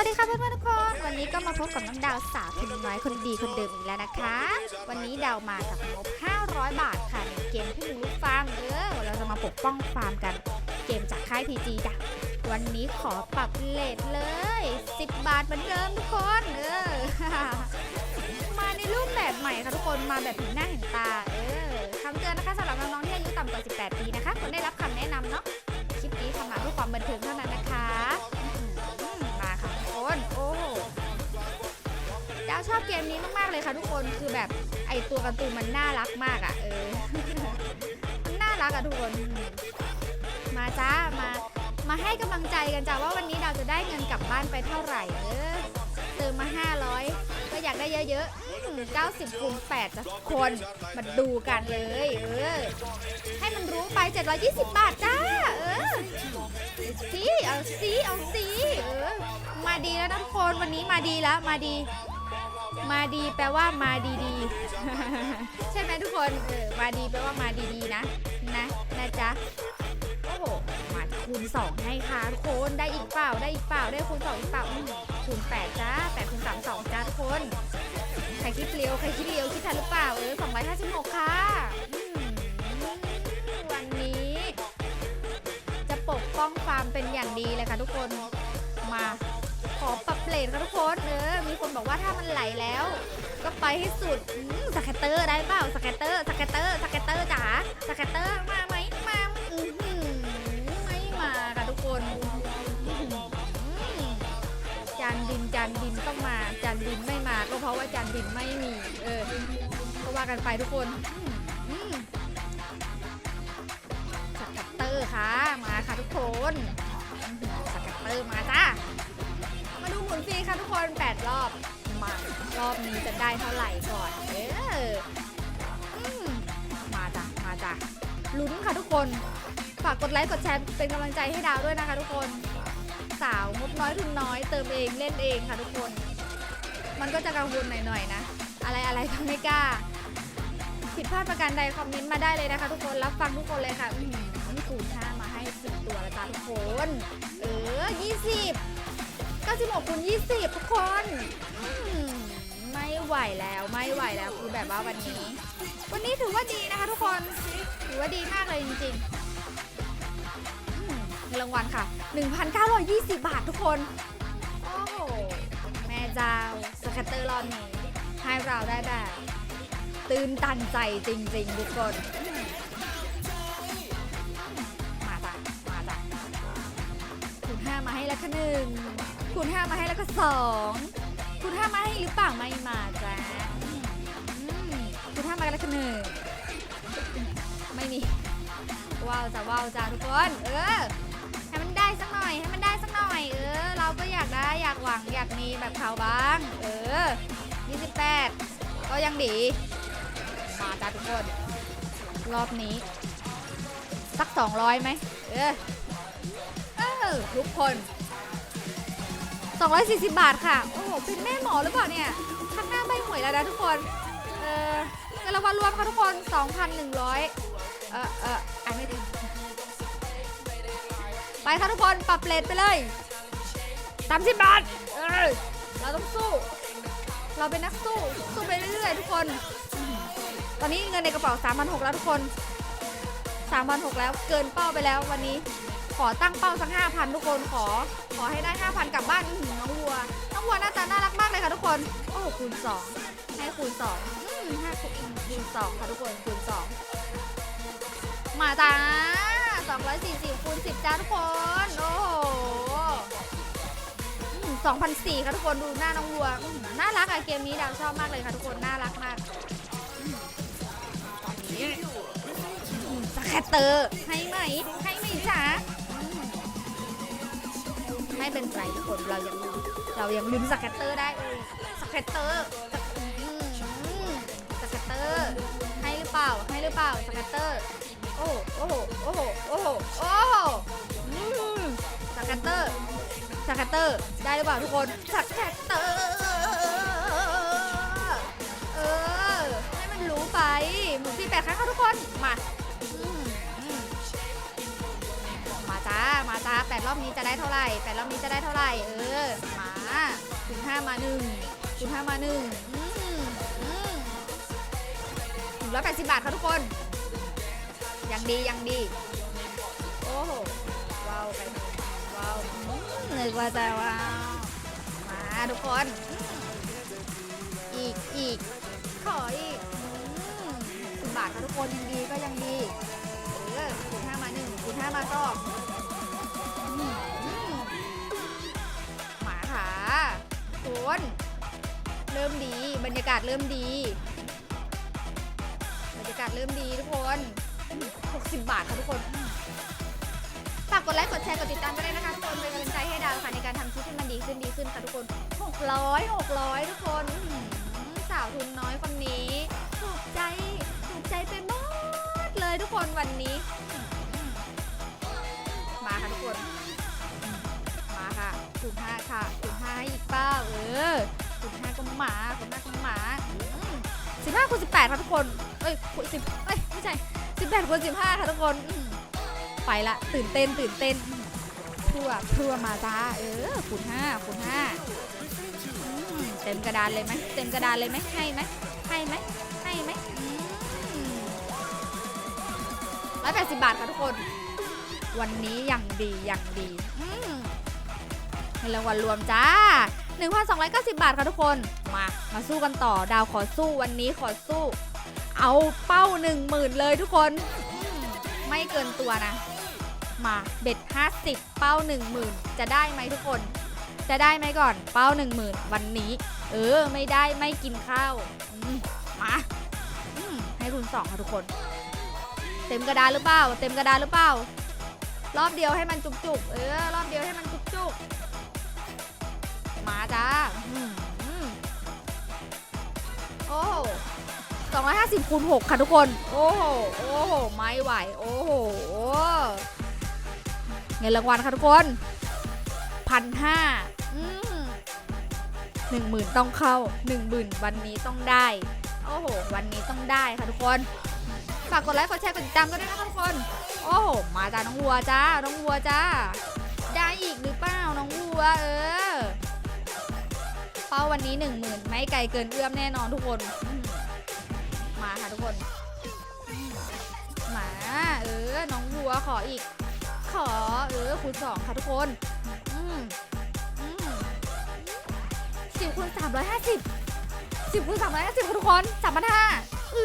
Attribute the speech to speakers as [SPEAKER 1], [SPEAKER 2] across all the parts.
[SPEAKER 1] วัสดีค่ะเพื่อนๆทุกคน วันนี้ก็มาพบกับน้องดาวสาวคนน้อยคนดีคนเดิมอีกแล้วนะคะ วันนี้ดาวมากับงบ 500 บาทค่ะในเกมที่มีลูกฟาร์มเออเราจะมาปกป้องฟาร์มกัน เกมจากค่าย PG จ้ะวันนี้ขอปรับเลทเลย 10 บาทเหมือนเดิมทุกคนเออมาในรูปแบบใหม่ค่ะทุกคนมาแบบเห็นหน้าเห็นตาเออคำเตือนนะคะสำหรับน้องๆที่อายุต่ำกว่า 18 ปีนะคะควรได้รับคำแนะนำเนาะคลิปนี้ทำมาเพื่อความบันเทิงเท่านั้นนะคะาวชอบเกมนี้มากๆเลยค่ะทุกคนคือแบบไอตัวการ์ตูนมันน่ารักมากอะ่ะเออมันน่ารักอะทุกคน มาจ้ามามาให้กำลังใจกันจ้าว่าวันนี้ดาจะได้เงินกลับบ้านไปเท่าไหร่เออเติมมา 500 ก็อยากได้เยอะๆอืม90คูณ8จ้ะทุกคนมาดูกันเลยเออให้มันรู้ไป 720 บาทจ้าเออสิเอาสิเอาสิเออมาดีแล้วทุกคนวันนี้มาดีแล้วมาดี มาดีแปลว่ามาดีดีๆ ใช่ไหมทุกคนเออมาดีแปลว่ามาดีดีๆนะ นะนะจ๊ะโอ้โหมาคูณ2ให้ค่ะทุกคนได้อีกเปล่าได้อีกเปล่าได้คูณ2อีกเปล่าคูณ8จ้า8คูณ3 2จ้าทุกคนใครคิดเร็วใครคิดเร็วคิดทันหรือเปล่าเออ256ค่ะวันนี้ จะปกป้องฟาร์มเป็นอย่างดีเลยค่ะทุกคนมา ขอปรับเลี่ยนค่ะทุกคนเออมีคนบอกว่าถ้ามันไหลแล้ว ก็ไปให้สุดสแกตเตอร์ได้เปล่าสแกตเตอร์สแกตเตอร์สแกตเตอร์จ๋าสแกตเตอร์มาไหมมาอือหือไม่มาค่ะทุกคนจานดินจานดินต้องมาจานดินไม่มาก็เพราะว่าจานดินไม่มีเออก็ว่ากันไปทุกคนสแกตเตอร์ค่ะมาค่ะทุกคนสแกตเตอร์มาจ้า นฟรีค่ะทุกคน 8 รอบ มารอบนี้จะได้เท่าไหร่ก่อน เออมาจ้ะ มาจ้ะ ลุ้นค่ะทุกคน ฝากกดไลค์กดแชร์เป็นกำลังใจให้ดาวด้วยนะคะทุกคน สาวงบน้อยทุนน้อยเติมเองเล่นเองค่ะทุกคน มันก็จะกังวลหน่อยๆนะ อะไรอะไรก็ไม่กล้า ผิดพลาดประการใดคอมเมนต์มาได้เลยนะคะทุกคน รับฟังทุกคนเลยค่ะ อืมนี่คูณห้ามาให้สิบตัวแล้วจ้าทุกคน เออยี่สิบ 96คูณ20 ทุกคนอืมไม่ไหวแล้วไม่ไหวแล้วคือแบบว่าวันนี้ วันนี้ถือว่าดีนะคะทุกคนถือว่าดีมากเลยจริงๆอืมเงินรางวัลค่ะ 1,920 บาททุกคน โอ้โห แม่เจ้าสแกตเตอร์รอบนี้ให้เราได้แบบ ตื่นตันใจจริงๆทุกคนอืมมาจ้ะมาจ้ะคูณห้ามาให้แล้วค่ะหนึ่ง คูณห้ามาให้แล้วก็สองคูณห้ามาให้หรือเปล่าไม่มาจ้าคูณห้ามาแล้วค่ะหนึ่งไม่มีว้าวจ้าว้าวจ้าทุกคน เออให้มันได้สักหน่อยให้มันได้สักหน่อย เออ เราก็อยากได้อยากหวังอยากมีแบบเขาบ้าง เออ 28 ก็ยังดี มาจ้าทุกคน รอบนี้ สัก 200ไหมเออ เออ ทุกคน 240 บาทค่ะ โอ้โห เป็นแม่หมอหรือเปล่าเนี่ยข้างหน้าใบหวยแล้วนะทุกคน เออเงินรางวัลรวมค่ะทุกคน 2,100 เออเอออ่านไม่ทันไปค่ะทุกคน ปรับเลทไปเลย 30 บาท เออ เราต้องสู้ เราเป็นนักสู้ สู้ไปเรื่อยๆทุกคน ตอนนี้เงินในกระเป๋า 3,600 แล้วทุกคน 3,600 แล้วเกินเป้าไปแล้ววันนี้ ขอตั้งเป้าสักห้าพันทุกคนขอ ขอให้ได้ห้าพันกลับบ้านอื้อหือน้องวัว น้องวัวหน้าตาน่ารักมากเลยค่ะทุกคน โอ้คูณสองให้คูณสองอืมห้คูณคูณสองค่ะทุกคนคูณสองมาจ้าสองร้อยสี่สิบคูณสิบจ้าทุกคน โอ้โหสองพันสี่ค่ะทุกคนดูหน้าน้องวัวน่ารักอะเกมนี้ดาวชอบมากเลยค่ะทุกคนน่ารักมาก คตเตอร์ให้ไหม ให้ไหมจ๊ะไม่เป็นไรทุกคนเรายังเรายังลุ้นสแกตเตอร์ได้เลยสแกตเตอร์สแกอืมสแกตเตอร์ให้หรือเปล่าให้หรือเปล่าสแกตเตอร์ โอ้โอ้โหโอ้โหโอ้โหโอ้โหอืมสแกตเตอร์สแกตเตอร์ได้หรือเปล่าทุกคนสแกตเตอร์เออให้มันรู้ไปหมุนที่แปดครั้งค่ะทุกคนมาอืม มาจ้ามาจ้าแปดรอบนี้จะได้เท่าไหร่แปดรอบนี้จะได้เท่าไหร่ เออ มามาหนึ่งคูณห้ามาหนึ่งอืมอืมหนึ่งร้อยแปดสิบบาทค่ะทุกคน ยังดียังดี โอ้โห ว้าวไปว้าวนึกว่าจะว้าว มาทุกคน อีกอีกขออีกสิบบาทค่ะทุกคนยังดีก็ยังดี เออคูณห้ามาหนึ่งคูณห้ามาสองอืมอืม หมาขาคุณเริ่มดี บรรยากาศเริ่มดี บรรยากาศเริ่มดีทุกคน 60 บาทค่ะทุกคน ฝากกดไลค์ กดแชร์ กดติดตามก็ได้นะคะทุกคนเป็นกำลังใจให้ดาวค่ะในการทำคลิปให้มันดีขึ้นดีขึ้นค่ะทุกคน 600 600 ทุกคนสาวทุนน้อยคนนี้ ถูกใจ ถูกใจไปหมดเลยทุกคนวันนี้ มาค่ะทุกคน ค่ะคูณห้าค่ะคูณห้าให้อีกเป้าเออคูณห้าก็หมาคูณห้าก็หมาสิบห้าคูณสิบแปดค่ะทุกคน เอ้ยคูณสิบเอ้ยไม่ใช่สิบแปดคูณสิบห้าค่ะทุกคนไปละตื่นเต้นตื่นเต้นทั่วทั่วมาจ้าเออคูณห้าคูณห้าเต็มกระดานเลยไหมเต็มกระดานเลยไหมให้ไหมให้ไหมให้ไหมร้อยแปดสิบบาทค่ะทุกคน วันนี้อย่างดีอย่างดี เงินรางวัลรวมจ้า 1,290 บาทค่ะทุกคน มา มาสู้กันต่อ ดาวขอสู้วันนี้ขอสู้ เอาเป้า 10,000 เลยทุกคน ไม่เกินตัวนะ มาเบ็ด 50 เป้า 10,000 จะได้ไหมทุกคน จะได้ไหมก่อน เป้า 10,000 วันนี้ เออ ไม่ได้ไม่กินข้าวมมาให้คุณสองค่ะทุกคน เต็มกระดานหรือเปล่า เต็มกระดานหรือเปล่ารอบเดียวให้มันจุกๆ เออ รอบเดียวให้มันจุกๆ มาจ้าอืมอืมโอ้สองร้อยห้าสิบคูณหกค่ะทุกคน โอ้โห โอ้โห ไม่ไหว โอ้โห เงินรางวัลค่ะทุกคนพันห้าหนึ่งหมื่นต้องเข้าหนึ่งหมื่นวันนี้ต้องได้ โอ้โห วันนี้ต้องได้ค่ะทุกคน ฝากกดไลค์ กดแชร์ กดติดตามกันด้วยนะคะทุกคน โอ้โห มาจ้าน้องวัวจ้า น้องวัวจ้า ได้อีกหรือเปล่า น้องวัวเออ เป้าวันนี้หนึ่งหมื่นไม่ไกลเกินเอื้อมแน่นอนทุกคน มาค่ะทุกคน มา เออ น้องวัวขออีก ขอ เออคูณสองค่ะทุกคนสิบคูณสามร้อยห้าสิบสิบคูณสามร้อยห้าสิบค่ะทุกคนสามพันห้าเอ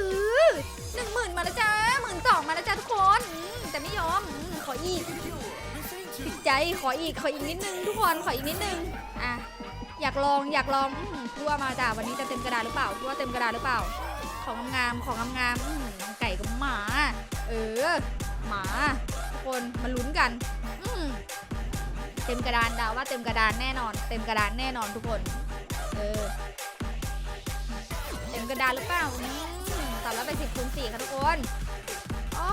[SPEAKER 1] อหนึ่งหมื่นมาแล้วจ้าหมื่นสองมาแล้วจ้าทุกคนแต่ไม่ยอมขออีกติดใจขออีกขออีกนิดนึงทุกคนขออีกนิดนึงอะ อยากลองอยากลองอืมพูดว่ามาจ้าวันนี้จะเต็มกระดาษหรือเปล่าพูดว่าเต็มกระดาษหรือเปล่า ของงามๆของงามๆอืมไก่กับหมา เออ หมาทุกคนมาลุ้นกัน อืมเต็มกระดานดาวว่าเต็มกระดานแน่นอน เต็มกระดานแน่นอนทุกคน เออ เต็มกระดานหรือเปล่าอืมสามร้อยแปดสิบคูณสี่ค่ะทุกคน โอ้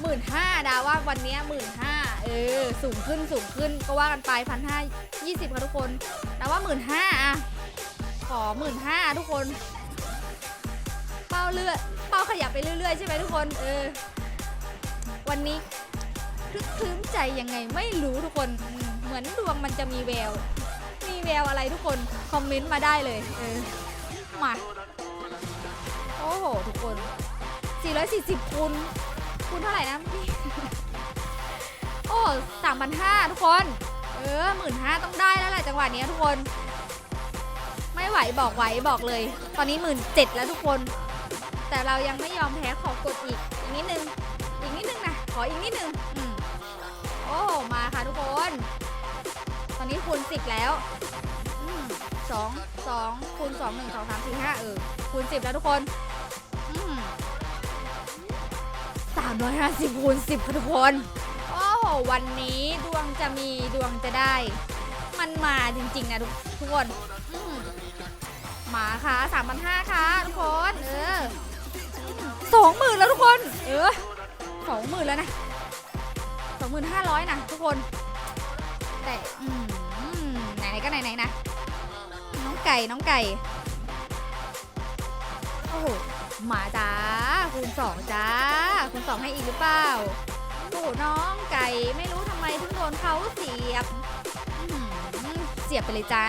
[SPEAKER 1] หมื่นห้าดาว่าวันเนี้หมื่นห้า เออสูงขึ้นสูงขึ้นก็ว่ากันไปพันห้ายี่สิบค่ะทุกคนดาว่าหมื่นห้าอะขอหมื่นห้าทุกคน เป้าเลือดเป้าขยับไปเรื่อยๆใช่ไหมทุกคนเออวันนี้คลึกคลื้มใจยังไงไม่รู้ทุกคนเหมือนดวงมันจะมีแวว มีแววอะไรทุกคนคอมเมนต์มาได้เลยเออมาโอ้โหทุกคน 440คูณคูณเท่าไหร่นะพี่ โอ้3,500ทุกคน เออ15,000ต้องได้แล้วแหละจังหวะนี้ทุกคน ไม่ไหวบอกไหวบอกเลย ตอนนี้17,000แล้วทุกคน แต่เรายังไม่ยอมแพ้ขอกดอีกอีกนิดนึง อีกนิดนึงนะขออีกนิดนึงอืมโอ้มาค่ะทุกคน ตอนนี้คูณ10แล้วอืมสองสองคูณสองหนึ่งสองสามสี่ห้าเออคูณ10แล้วทุกคนสามร้อยห้าสิบคูณสิบค่ะทุกคน วันนี้ดวงจะมีดวงจะได้ มันมาจริง ๆ นะ ทุกทุกคนมาค่ะสามพันห้าค่ะทุกคน เออสองหมื่นแล้วทุกคน เออสองหมื่นแล้วนะสองหมื่นห้าร้อยนะทุกคน แต่อืมไหนๆก็ไหนๆนะ น้องไก่น้องไก่ โอ้โหหมาจ้าคูณสองจ้าคูณสองให้อีกหรือเปล่า โอ้โหน้องไก่ไม่รู้ทำไมถึงโดนเขาเสียบเสียบไปเลยจ้า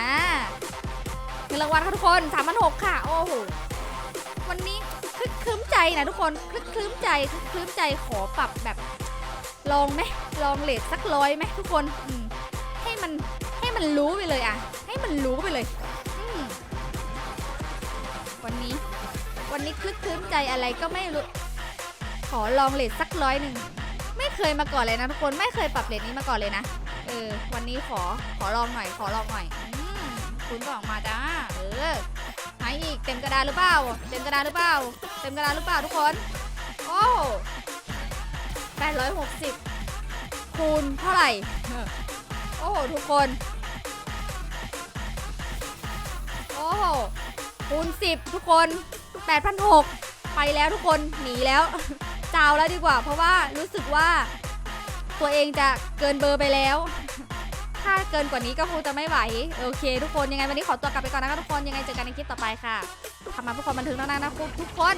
[SPEAKER 1] งินรางวัลค่ะทุกคนสามพันหกค่ะ โอ้โห วันนี้คลึกคลื้มใจนะทุกคนคลึกคลื้มใจคลึกคลื้มใจขอปรับแบบ ลองไหมลองเลทสักร้อยไหมทุกคนให้มันให้มันรู้ไปเลยอะให้มันรู้ไปเลยวันนี้ วันนี้คลึกคลื้มใจอะไรก็ไม่รู้ ขอลองเลทสักร้อยหนึ่ง เคยมาก่อนเลยนะทุกคนไม่เคยปรับเลทนี้มาก่อนเลยนะเออวันนี้ขอขอลองหน่อยขอลองหน่อยอืมคุณก็ออกมาจ้าเออไหนอีกเต็มกระดานหรือเปล่าเต็มกระดานหรือเปล่าเต็มกระดานหรือเปล่าทุกคนโอ้แปดร้อยหกสิบคูณเท่าไหร่โอ้โหทุกคนโอ้โหคูณสิบทุกคนแปดพันหกไปแล้วทุกคนหนีแล้ว จาวแล้วดีกว่า เพราะว่ารู้สึกว่า ตัวเองจะเกินเบอร์ไปแล้ว ถ้าเกินกว่านี้ก็คงจะไม่ไหว โอเค ทุกคนยังไงวันนี้ขอตัวกลับไปก่อนนะคะทุกคนยังไงเจอกันในคลิปต่อไปค่ะทำมาเพื่อความบันเทิงเท่านั้นนะทุกคน